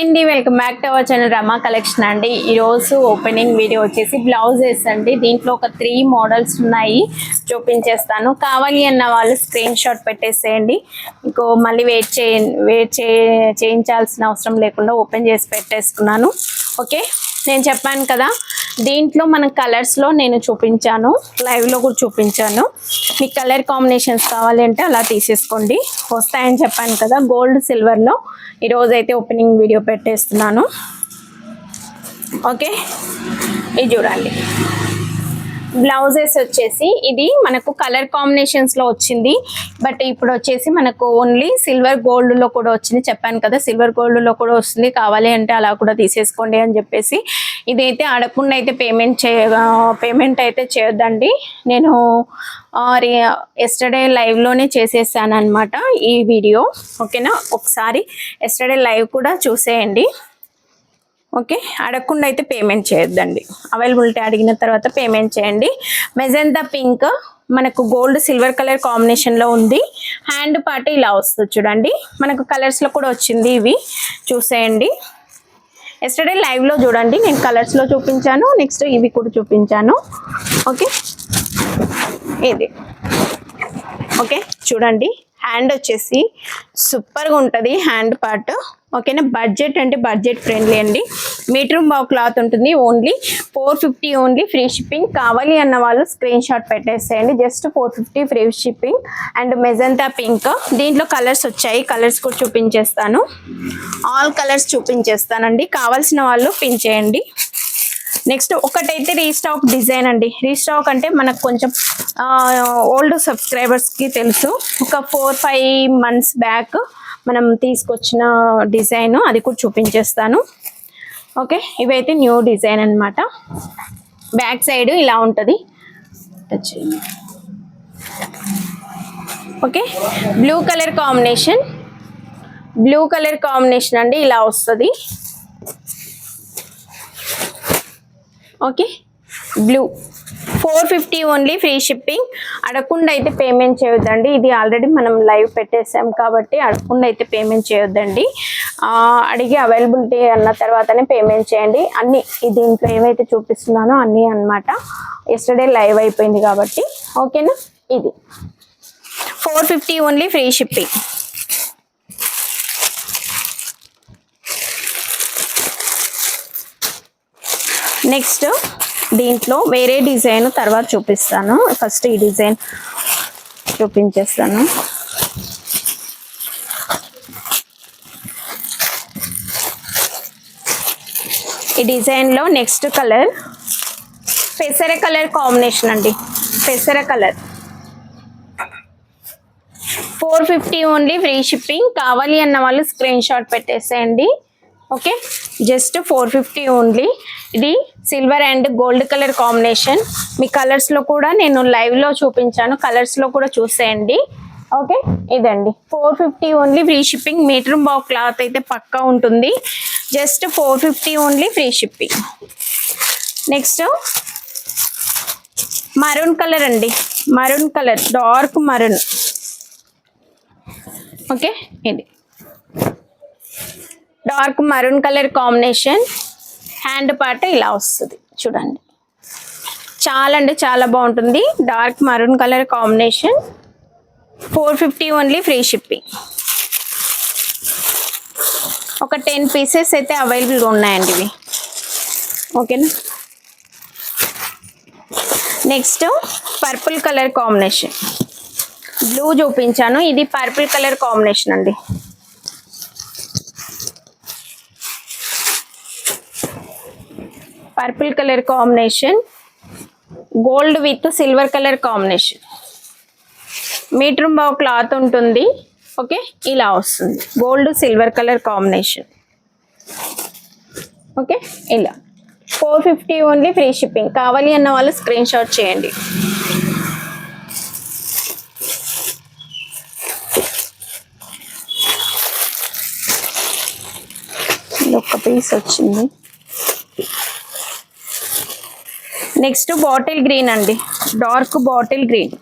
అండి welcome back to our channel Rama collection అండి. ఈరోజు ఓపెనింగ్ వీడియో వచ్చేసి బ్లౌజెస్ అండి. దీంట్లో ఒక త్రీ మోడల్స్ ఉన్నాయి చూపించేస్తాను. కావాలి అన్న వాళ్ళు స్క్రీన్ షాట్ పెట్టేసేయండి. మీకు మళ్ళీ వెయిట్ చే వెయిట్ చే చేయించాల్సిన అవసరం లేకుండా ఓపెన్ చేసి పెట్టేసుకున్నాను. ఓకే నేను చెప్పాను కదా దీంట్లో మన కలర్స్లో నేను చూపించాను. లైవ్లో కూడా చూపించాను. మీకు కలర్ కాంబినేషన్స్ కావాలి అంటే అలా తీసేసుకోండి. వస్తాయని చెప్పాను కదా గోల్డ్ సిల్వర్లో ఈరోజు అయితే ఓపెనింగ్ వీడియో పెట్టేస్తున్నాను. ఓకే ఇది చూడండి. బ్లౌజెస్ వచ్చేసి ఇది మనకు కలర్ కాంబినేషన్స్లో వచ్చింది. బట్ ఇప్పుడు వచ్చేసి మనకు ఓన్లీ సిల్వర్ గోల్డ్లో కూడా వచ్చింది. చెప్పాను కదా సిల్వర్ గోల్డ్లో కూడా వస్తుంది. కావాలి అంటే అలా కూడా తీసేసుకోండి అని చెప్పేసి ఇదైతే అడగకుండా అయితే పేమెంట్ చే పేమెంట్ అయితే చేయొద్దండి. నేను ఎస్టర్డే లైవ్లోనే చేసేసాను అనమాట ఈ వీడియో. ఓకేనా? ఒకసారి ఎస్టర్డే లైవ్ కూడా చూసేయండి. ఓకే? అడగకుండా అయితే పేమెంట్ చేయొద్దండి. అవైలబిలిటీ అడిగిన తర్వాత పేమెంట్ చేయండి. మెజెంతా పింక్ మనకు గోల్డ్ సిల్వర్ కలర్ కాంబినేషన్లో ఉంది. హ్యాండ్ పార్ట్ ఇలా వస్తుంది చూడండి. మనకు కలర్స్లో కూడా వచ్చింది ఇవి. చూసేయండి. ఎస్టర్డే లైవ్లో చూడండి. నేను కలర్స్లో చూపించాను. నెక్స్ట్ ఇవి కూడా చూపించాను. ఓకే? ఇది. ఓకే? చూడండి. హ్యాండ్ వచ్చేసి సూపర్గా ఉంటుంది హ్యాండ్ పార్ట్ ఓకేనా? బడ్జెట్ అంటే బడ్జెట్ ఫ్రెండ్లీ అండి. మీటర్ బావ్ క్లాత్ ఉంటుంది only four fifty only free shipping కావాలి అన్న వాళ్ళు స్క్రీన్ షాట్ పెట్టేసేయండి. Just four fifty free shipping and magenta pink దీంట్లో కలర్స్ వచ్చాయి. కలర్స్ కూడా చూపించేస్తాను. ఆల్ కలర్స్ చూపించేస్తానండి. కావాల్సిన వాళ్ళు పిన్ చేయండి. నెక్స్ట్ ఒకటైతే రీస్టాక్ డిజైన్ అండి. రీస్టాక్ అంటే మనకు కొంచెం ఓల్డ్ సబ్స్క్రైబర్స్కి తెలుసు. ఒక ఫోర్ ఫైవ్ మంత్స్ బ్యాక్ మనం తీసుకొచ్చిన డిజైన్ అది కూడా చూపించేస్తాను. ఓకే ఇవైతే న్యూ డిజైన్ అనమాట బ్యాక్ సైడ్ ఇలా ఉంటుంది. Okay blue colour combination. Blue colour combination అండి ఇలా వస్తుంది. Okay? Blue four fifty only free shipping అడగకుండా అయితే పేమెంట్ చేయొద్దండి. ఇది ఆల్రెడీ మనం లైవ్ పెట్టేసాం కాబట్టి అడగకుండా అయితే పేమెంట్ చేయొద్దండి. అడిగి అవైలబిలిటీ అన్న తర్వాతనే పేమెంట్ చేయండి. అన్నీ దీంట్లో ఏవైతే చూపిస్తున్నానో అన్నీ అన్నమాట. ఎస్టర్డే లైవ్ అయిపోయింది కాబట్టి. ఓకేనా? ఇది. Four fifty only free shipping next దీంట్లో వేరే డిజైన్ తర్వాత చూపిస్తాను. ఫస్ట్ ఈ డిజైన్ చూపించేస్తాను. ఈ డిజైన్లో నెక్స్ట్ కలర్ పెసర కలర్ కాంబినేషన్ అండి. పెసర colour four fifty only free shipping కావాలి అన్న వాళ్ళు స్క్రీన్ షాట్ పెట్టేసేయండి. Okay just four fifty only ఇది silver and gold colour combination మీ కలర్స్లో కూడా నేను లైవ్లో చూపించాను. కలర్స్లో కూడా చూసేయండి. ఓకే ఇదండి. Four fifty only free shipping metre back cloth అయితే పక్కా ఉంటుంది. Just four fifty only free shipping next maroon colour అండి. Maroon colour dark maroon okay ఇది. Dark maroon colour combination hand part ఇలా వస్తుంది. చూడండి. చాలా అంటే చాలా బాగుంటుంది. Dark maroon colour combination. Four fifty only free shipping. ఒక టెన్ పీసెస్ అయితే అవైలబుల్గా ఉన్నాయండి ఇవి. ఓకేనా? Next purple colour combination. Blue చూపించాను. ఇది పర్పుల్ కలర్ కాంబినేషన్ అండి. Purple colour combination gold with silver colour combination. Metre బావు క్లాత్ ఉంటుంది ఓకే? ఇలా వస్తుంది. Gold silver colour combination. Okay? ఇలా. Four fifty only free shipping. కావాలి అన్న వాళ్ళు స్క్రీన్ షాట్ చేయండి. ఒక పీస్ వచ్చింది. నెక్స్ట్ బాటిల్ గ్రీన్ అండి. Dark bottle green.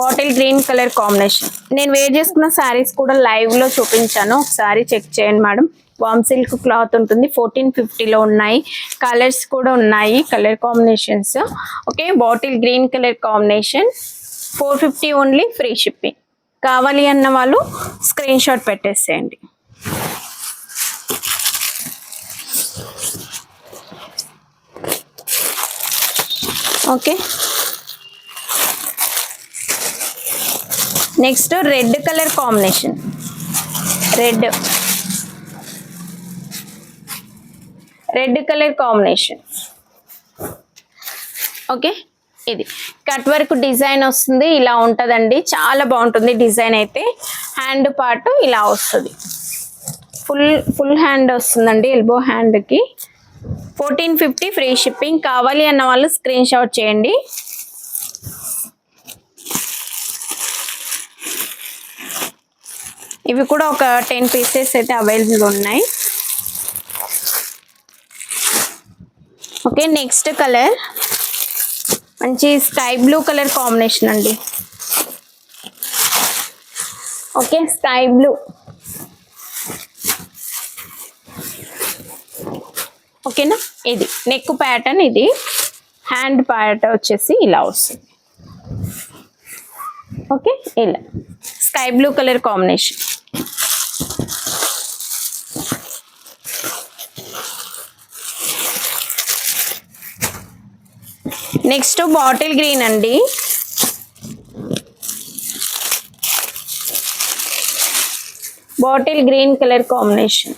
Bottle green colour combination. నేను వేర్ చేసుకున్న శారీస్ కూడా లైవ్లో చూపించాను. ఒకసారి చెక్ చేయండి మేడం. వామ్ సిల్క్ క్లాత్ ఉంటుంది. ఫోర్టీన్ ఫిఫ్టీలో ఉన్నాయి. కలర్స్ కూడా ఉన్నాయి. Colour combinations. Okay bottle green colour combination. Four fifty only free shipping. కావాలి అన్న వాళ్ళు స్క్రీన్ షాట్ పెట్టేసేయండి. Okay. Next red colour combination red red colour combination okay. ఇది. కట్ వర్క్ డిజైన్ వస్తుంది ఇలా ఉంటుందండి. చాలా బాగుంటుంది డిజైన్ అయితే. హ్యాండ్ పార్ట్ ఇలా వస్తుంది. ఫుల్ ఫుల్ హ్యాండ్ వస్తుందండి ఎల్బో హ్యాండ్కి ఫోర్టీన్ ఫిఫ్టీ ఫ్రీ షిప్పింగ్ కావాలి అన్న వాళ్ళు స్క్రీన్ షాట్ చేయండి. ఇవి కూడా ఒక టెన్ పీసెస్ అయితే అవైలబుల్ ఉన్నాయి. Okay next colour. మంచి స్కై బ్లూ కలర్ కాంబినేషన్ అండి. Okay sky blue. ఓకేనా? ఇది నెక్ ప్యాటర్న్ ఇది. హ్యాండ్ ప్యాటర్న్ వచ్చేసి ఇలా వస్తుంది. ఓకే? ఇలా. Sky blue colour combination next bottle green అండి. Bottle green colour combination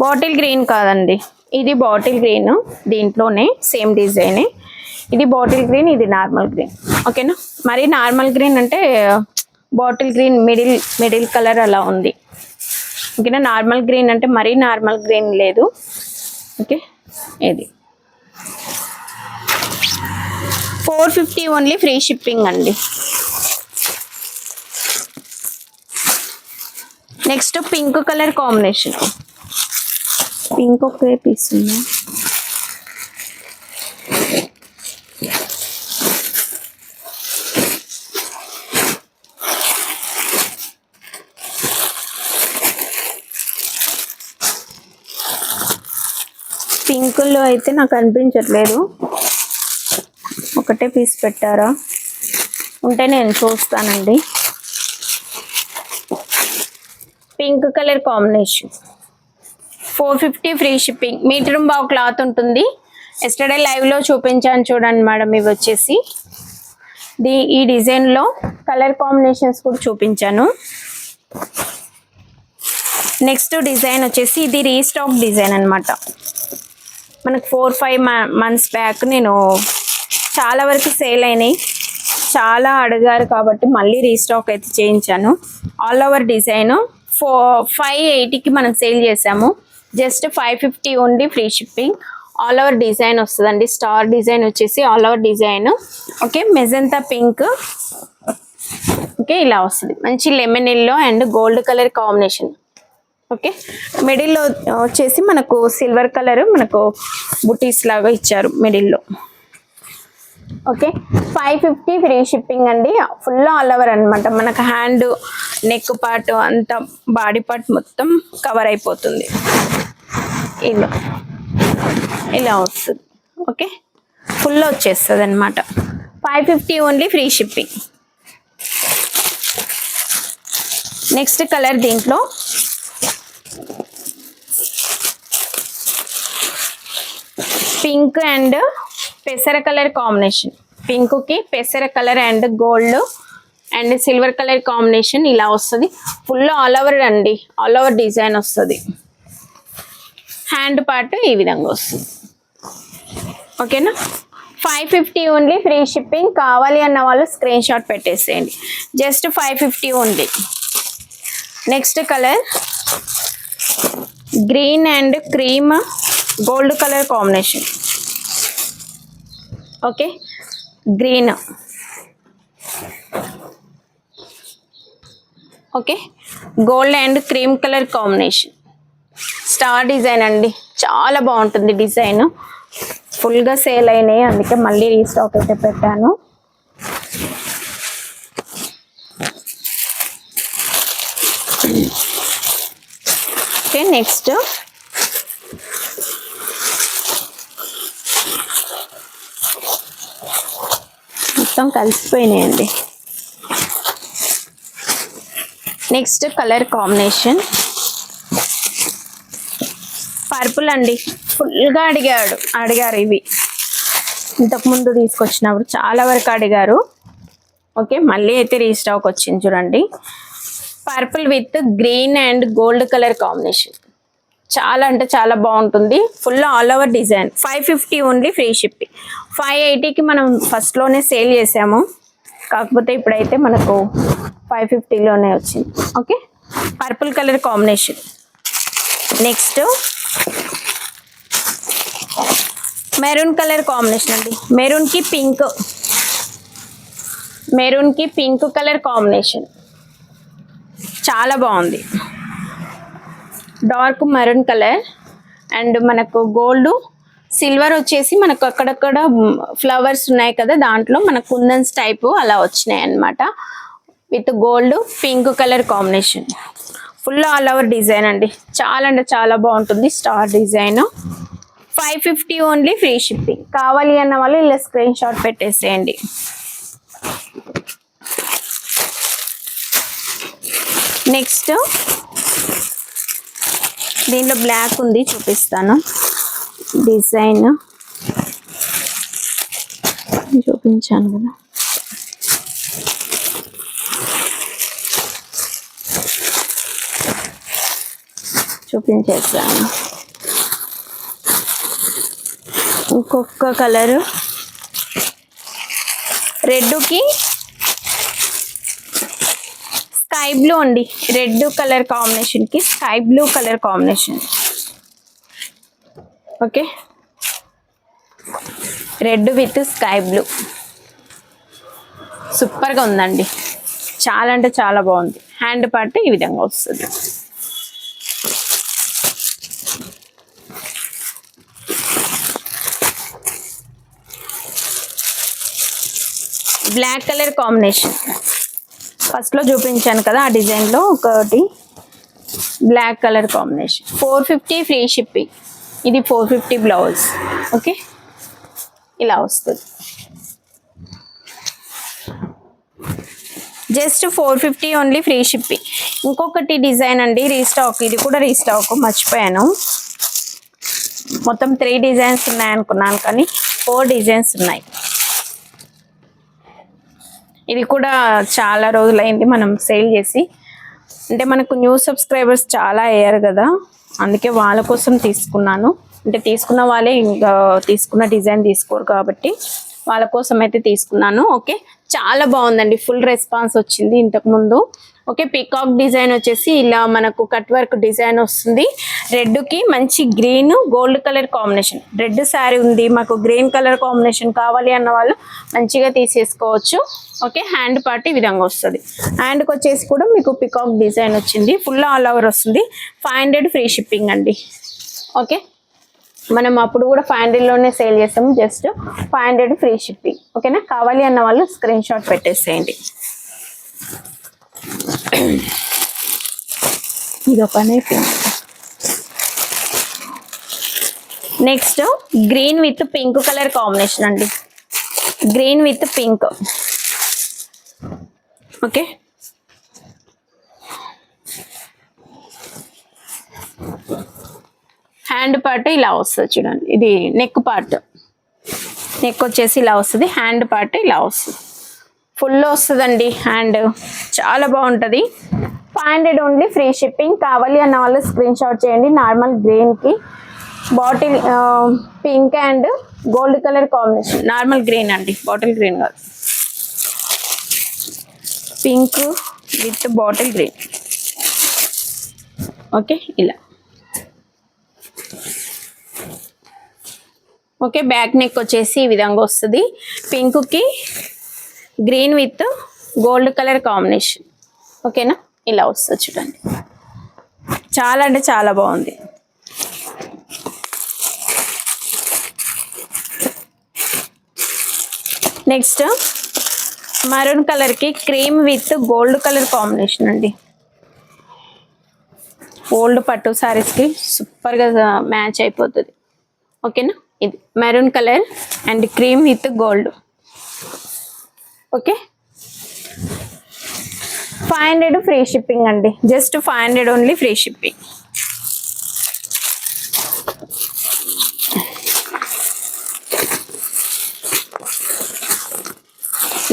bottle green కాదండి. ఇది బాటిల్ గ్రీన్ దీంట్లోనే సేమ్ డిజైనే. ఇది బాటిల్ గ్రీన్ ఇది నార్మల్ గ్రీన్. ఓకేనా? మరి నార్మల్ గ్రీన్ అంటే bottle green middle middle colour అలా ఉంది. ఓకేనా? నార్మల్ గ్రీన్ అంటే మరీ నార్మల్ గ్రీన్ లేదు. ఓకే? ఇది. Four fifty only free shipping అండి. Next pink colour combination. Pink ఒకే పీస్ ఉందా పింకుల్లో అయితే నాకు అనిపించట్లేదు. ఒకటే పీస్ పెట్టారా? ఉంటే నేను చూస్తానండి. Pink colour combination four fifty free shipping. Metre బావు క్లాత్ ఉంటుంది. ఎస్టర్డే లైవ్లో చూపించాను చూడండి మేడం ఇవి వచ్చేసి. ది ఈ డిజైన్లో కలర్ కాంబినేషన్స్ కూడా చూపించాను. నెక్స్ట్ డిజైన్ వచ్చేసి ఇది రీస్టాక్ డిజైన్ అనమాట మనకు ఫోర్ ఫైవ్ మంత్స్ బ్యాక్ నేను చాలా వరకు సేల్ అయినాయి. చాలా అడిగారు కాబట్టి మళ్ళీ రీస్టాక్ అయితే చేయించాను. All over design four five ఎయిటీకి మనం సేల్ చేసాము. Just five fifty only free shipping. All over design వస్తుందండి. స్టార్ డిజైన్ వచ్చేసి all over design okay magenta pink okay ఇలా వస్తుంది. మంచి lemon yellow and gold colour combination okay మిడిల్లో వచ్చేసి మనకు సిల్వర్ కలర్ మనకు బుటీస్ లాగా ఇచ్చారు మిడిల్లో okay? Five fifty free shipping అండి. ఫుల్ ఆల్ ఓవర్ అనమాట మనకు హ్యాండ్ నెక్ పార్ట్ అంతా బాడీ పార్ట్ మొత్తం కవర్ అయిపోతుంది. ఇలా. ఇలా వస్తుంది. ఓకే? ఫుల్ వచ్చేస్తుంది అనమాట five fifty only free shipping next colour దీంట్లో. పింక్ అండ్ పెసర కలర్ కాంబినేషన్. పింక్కి పెసర colour and gold and silver colour combination ఇలా వస్తుంది. ఫుల్ ఆల్ ఓవర్ అండి. ఆల్ ఓవర్ డిజైన్ వస్తుంది. హ్యాండ్ పార్ట్ ఈ విధంగా వస్తుంది. ఓకేనా five fifty only free shipping కావాలి అన్న వాళ్ళు స్క్రీన్ షాట్ పెట్టేసేయండి. Just five fifty only next colour green and cream gold colour combination okay? Green. Okay? Gold and cream colour combination. Star design అండి. చాలా బాగుంటుంది డిజైన్. ఫుల్గా సేల్ అయినాయి. అందుకే మళ్ళీ రీస్టాక్ అయితే పెట్టాను. Okay next. మొత్తం కలిసిపోయినాయండి. నెక్స్ట్ కలర్ కాంబినేషన్ పర్పుల్ అండి. ఫుల్గా అడిగాడు అడిగారు ఇవి. ఇంతకుముందు తీసుకొచ్చినప్పుడు చాలా వరకు అడిగారు. ఓకే మళ్ళీ అయితే రీస్టాక్ వచ్చింది చూడండి. Purple with green and gold colour combination చాలా అంటే చాలా బాగుంటుంది. Full all over design five fifty only free shipping five ఎయిటీకి మనం ఫస్ట్లోనే సేల్ చేసాము. కాకపోతే ఇప్పుడైతే మనకు ఫైవ్ ఫిఫ్టీలోనే వచ్చింది. Okay purple colour combination next maroon colour combination అండి. మెరూన్కి పింక్ మెరూన్కి పింక్ కలర్ కాంబినేషన్ చాలా బాగుంది. డార్క్ మెరూన్ కలర్ అండ్ మనకు గోల్డ్ సిల్వర్ వచ్చేసి మనకు అక్కడక్కడ ఫ్లవర్స్ ఉన్నాయి కదా దాంట్లో మనకు కుందన్స్ టైపు అలా వచ్చినాయి అన్నమాట. With gold pink colour combination. Full all over design అండి. చాలా అంటే చాలా బాగుంటుంది star design. Five fifty only free shipping. కావాలి అన్న వాళ్ళు ఇలా స్క్రీన్ షాట్ పెట్టేసేయండి. నెక్స్ట్ దీంట్లో బ్లాక్ ఉంది చూపిస్తాను. డిజైన్. చూపించాను కదా. చూపించేస్తాను. ఇంకొక కలరు. రెడ్కి స్కై బ్లూ అండి. రెడ్ కలర్ కాంబినేషన్కి sky blue colour combination. Okay. Red with sky blue. సూపర్గా ఉందండి. చాలా అంటే చాలా బాగుంది. హ్యాండ్ పార్ట్ ఈ విధంగా వస్తుంది. Black colour combination. ఫస్ట్లో చూపించాను కదా ఆ డిజైన్లో ఒకటి. Black colour combination four fifty free shipping ఇది ఫోర్ ఫిఫ్టీ బ్లౌజ్ ఓకే ఇలా వస్తుంది. Just four fifty only free shipping ఇంకొకటి డిజైన్ అండి రీస్టాక్ ఇది కూడా రీస్టాక్ మర్చిపోయాను. మొత్తం త్రీ డిజైన్స్ ఉన్నాయి అనుకున్నాను కానీ ఫోర్ డిజైన్స్ ఉన్నాయి. ఇది కూడా చాలా రోజులైంది మనం సేల్ చేసి. అంటే మనకు న్యూ సబ్స్క్రైబర్స్ చాలా అయ్యారు కదా. అందుకే వాళ్ళ కోసం తీసుకున్నాను. అంటే తీసుకున్న వాళ్ళే ఇంకా తీసుకున్న డిజైన్ తీసుకోరు కాబట్టి వాళ్ళ కోసం అయితే తీసుకున్నాను. ఓకే. చాలా బాగుందండి. ఫుల్ రెస్పాన్స్ వచ్చింది ఇంతకు ముందు. ఓకే పికాక్ డిజైన్ వచ్చేసి ఇలా మనకు కట్ వర్క్ డిజైన్ వస్తుంది. రెడ్కి మంచి green gold colour combination red sari ఉంది మాకు గ్రీన్ కలర్ కాంబినేషన్ కావాలి అన్న వాళ్ళు మంచిగా తీసేసుకోవచ్చు. ఓకే హ్యాండ్ పార్ట్ ఈ విధంగా వస్తుంది. హ్యాండ్కి వచ్చేసి కూడా మీకు పికాక్ డిజైన్ వచ్చింది. ఫుల్ ఆల్ ఓవర్ వస్తుంది. ఫైవ్ హండ్రెడ్ ఫ్రీ షిప్పింగ్ అండి. ఓకే మనం అప్పుడు కూడా ఫైవ్ హండ్రెడ్లోనే సేల్ చేస్తాము just five hundred free shipping ఓకేనా? కావాలి అన్న వాళ్ళు స్క్రీన్ షాట్ పెట్టేసేయండి. ఇది ఒక next green with pink colour combination అండి. Green with pink okay hand part ఇలా వస్తుంది చూడండి. ఇది నెక్ పార్ట్ నెక్ వచ్చేసి ఇలా వస్తుంది. హ్యాండ్ పార్ట్ ఇలా వస్తుంది. ఫుల్ వస్తుందండి అండ్ చాలా బాగుంటుంది. Five hundred only free shipping కావాలి అన్న వాళ్ళు స్క్రీన్ షాట్ చేయండి. నార్మల్ గ్రీన్కి bottle pink and gold colour combination normal green అండి. బాటిల్ గ్రీన్ కాదు. Pink with bottle green okay ఇలా. ఓకే బ్యాక్ నెక్ వచ్చేసి ఈ విధంగా వస్తుంది. పింక్కి green with gold colour combination ఓకేనా ఇలా వస్తుంది చూడండి. చాలా అంటే చాలా బాగుంది. నెక్స్ట్ మరూన్ కలర్కి cream with gold colour combination అండి. ఓల్డ్ పట్టు సారీస్కి సూపర్గా మ్యాచ్ అయిపోతుంది. ఓకేనా ఇది maroon colour and cream with gold okay. Five hundred free shipping అండి. Just five hundred only free shipping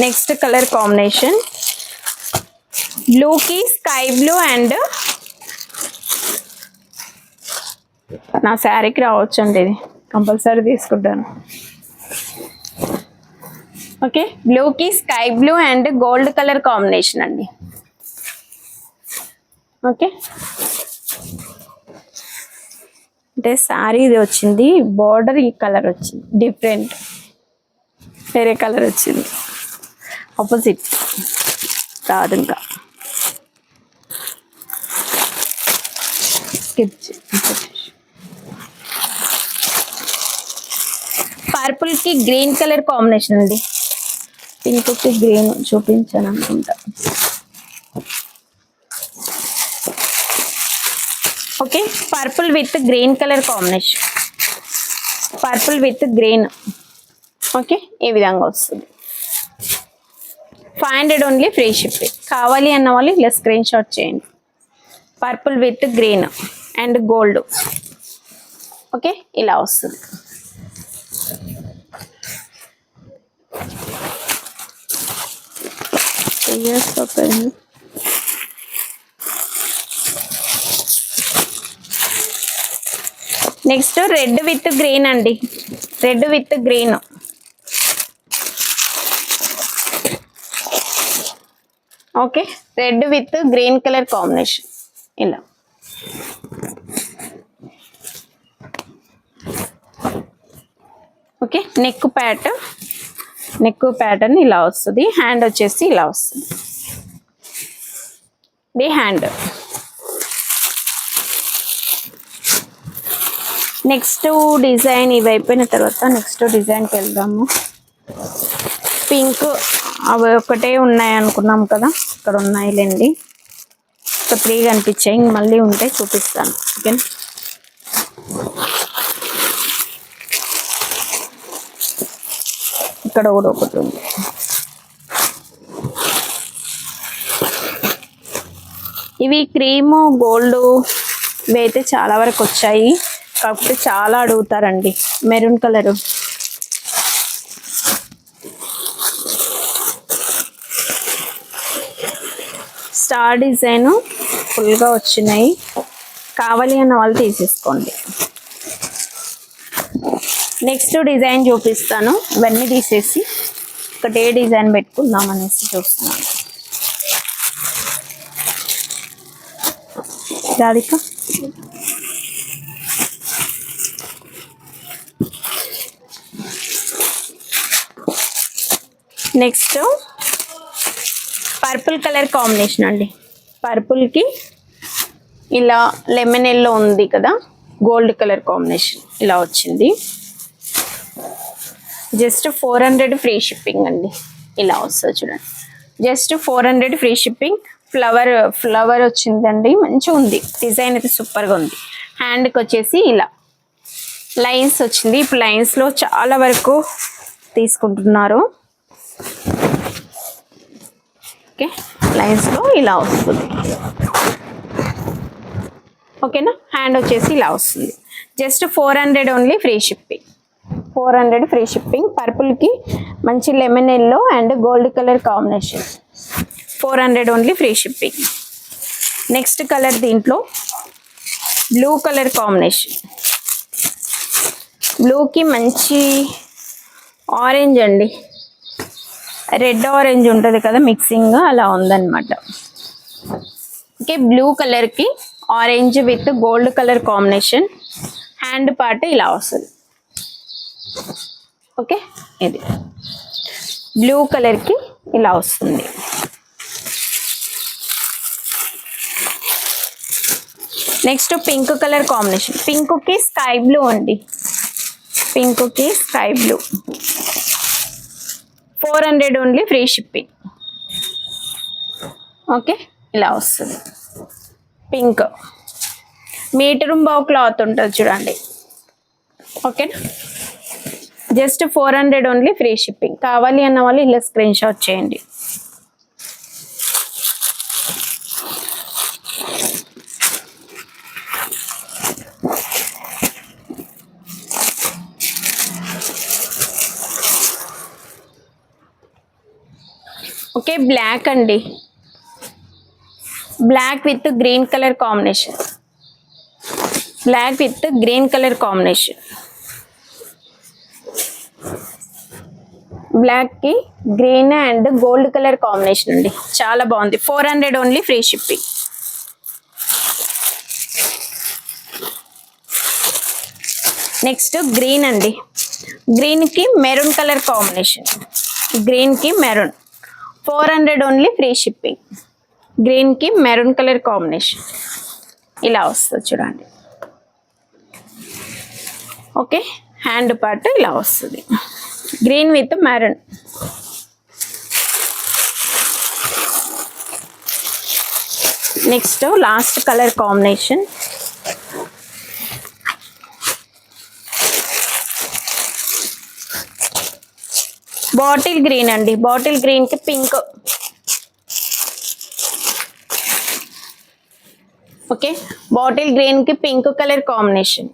next colour combination బ్లూకి స్కై బ్లూ అండ్ నా శారీకి రావచ్చు అండి ఇది. కంపల్సరీ తీసుకుంటాను. ఓకే? బ్లూకి sky blue and gold colour combination అండి. ఓకే? అంటే శారీ ఇది వచ్చింది బార్డర్ ఈ కలర్ వచ్చింది డిఫరెంట్ వేరే కలర్ వచ్చింది. ఆపోజిట్. రాదు ఇంకా. స్కిప్ పర్పుల్కి గ్రీన్ కలర్ కాంబినేషన్ అండి. పింక్ గ్రీన్ చూపించాను అనుకుంటా okay purple with green colour combination. Purple with green. Okay ఈ విధంగా వస్తుంది. Five hundred only free shipping కావాలి అన్న వాళ్ళు ఇలా స్క్రీన్ షాట్ చేయండి. Purple with green and gold okay ఇలా వస్తుంది. Yes, open. Next red with green అండి. Red with green okay red with green colour combination ఇలా okay neck pat neck pattern ఇలా వస్తుంది. హ్యాండ్ వచ్చేసి ఇలా వస్తుంది. ఇది హ్యాండ్ నెక్స్ట్ డిజైన్ ఇవి అయిపోయిన తర్వాత నెక్స్ట్ డిజైన్కి వెళ్దాము. పింక్ అవి ఒకటే ఉన్నాయి అనుకున్నాం కదా. ఇక్కడ ఉన్నాయిలేండి ఒక త్రీ కనిపించాయి. మళ్ళీ ఉంటే చూపిస్తాను. ఓకేనా ఇక్కడ కూడా ఒకటి ఉంది. ఇవి క్రీము గోల్డ్ ఇవి అయితే చాలా వరకు వచ్చాయి. కాకపోతే చాలా అడుగుతారండి. Maroon colour. స్టార్ డిజైన్ ఫుల్గా వచ్చినాయి. కావాలి అన్న వాళ్ళు తీసేసుకోండి. నెక్స్ట్ డిజైన్ చూపిస్తాను. ఇవన్నీ తీసేసి ఒకటే డిజైన్ పెట్టుకుందాం అనేసి చూస్తున్నాను. Radhika? Next purple colour combination అండి. పర్పుల్కి ఇలా లెమన్ ఎల్లో ఉంది కదా గోల్డ్ కలర్ కాంబినేషన్ ఇలా వచ్చింది. Just four hundred free shipping అండి. ఇలా వస్తుంది చూడండి. Just four hundred free shipping. Flower flower వచ్చిందండి. మంచిగా ఉంది. డిజైన్ అయితే సూపర్గా ఉంది. హ్యాండ్కి వచ్చేసి ఇలా లైన్స్ వచ్చింది. ఇప్పుడు లైన్స్లో చాలా వరకు తీసుకుంటున్నారు. ఓకే. లైన్స్లో ఇలా వస్తుంది. ఓకేనా? హ్యాండ్ వచ్చేసి ఇలా వస్తుంది. Just four hundred only free shipping. Four hundred free shipping. పర్పుల్కి మంచి lemon yellow and gold colour combination. Four hundred only free shipping. Next colour దీంట్లో బ్లూ కలర్ కాంబినేషన్. బ్లూకి మంచి ఆరెంజ్ అండి. రెడ్ ఆరెంజ్ ఉంటుంది కదా మిక్సింగ్ అలా ఉందన్నమాట. ఓకే బ్లూ కలర్కి orange with gold colour combination. Hand part ఇలా వస్తుంది. ఓకే? ఇది. బ్లూ కలర్కి ఇలా వస్తుంది. Next pink colour combination. పింక్కి స్కై బ్లూ అండి. పింక్కి sky blue. Four hundred only free shipping. Okay? ఇలా వస్తుంది. పింక్. మీటరుం బావు క్లాత్ ఉంటుంది చూడండి. ఓకేనా? Just four hundred only free shipping. కావాలి అన్న వాళ్ళు ఇలా స్క్రీన్ షాట్ చేయండి. ఓకే బ్లాక్ అండి. Black with green colour combination. Black with green colour combination. బ్లాక్కి green and gold colour combination అండి. చాలా బాగుంది. Four hundred only free shipping. Next green అండి. గ్రీన్కి మెరూన్ కలర్ కాంబినేషన్. గ్రీన్కి maroon. Four hundred only free shipping. గ్రీన్కి maroon colour combination. ఇలా వస్తుంది చూడండి. ఓకే? హ్యాండ్ పార్ట్ ఇలా వస్తుంది. Green with maroon next last colour combination bottle green అండి. బాటిల్ గ్రీన్కి పింక్ ఓకే బాటిల్ గ్రీన్కి పింక్ కలర్ కాంబినేషన్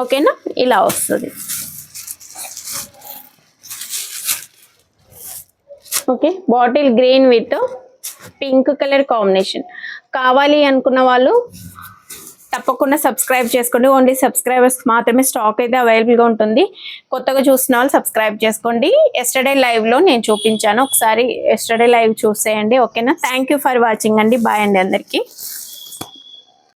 ఓకేనా? ఇలా వస్తుంది. Okay bottle green with pink colour combination. కావాలి అనుకున్న వాళ్ళు తప్పకుండా సబ్స్క్రైబ్ చేసుకోండి. ఓన్లీ సబ్స్క్రైబర్స్ మాత్రమే స్టాక్ అయితే అవైలబుల్గా ఉంటుంది. కొత్తగా చూసిన వాళ్ళు సబ్స్క్రైబ్ చేసుకోండి. ఎస్టర్డే లైవ్లో నేను చూపించాను. ఒకసారి ఎస్టర్డే లైవ్ చూసేయండి. ఓకేనా? థ్యాంక్ యూ ఫర్ వాచింగ్ అండి. బాయ్ అండి అందరికీ.